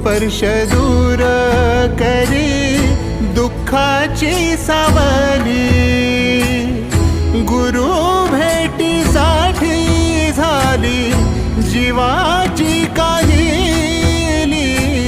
स्पर्श दूर करी दुःखाची सावली. गुरु भेटीसाठी झाली जीवा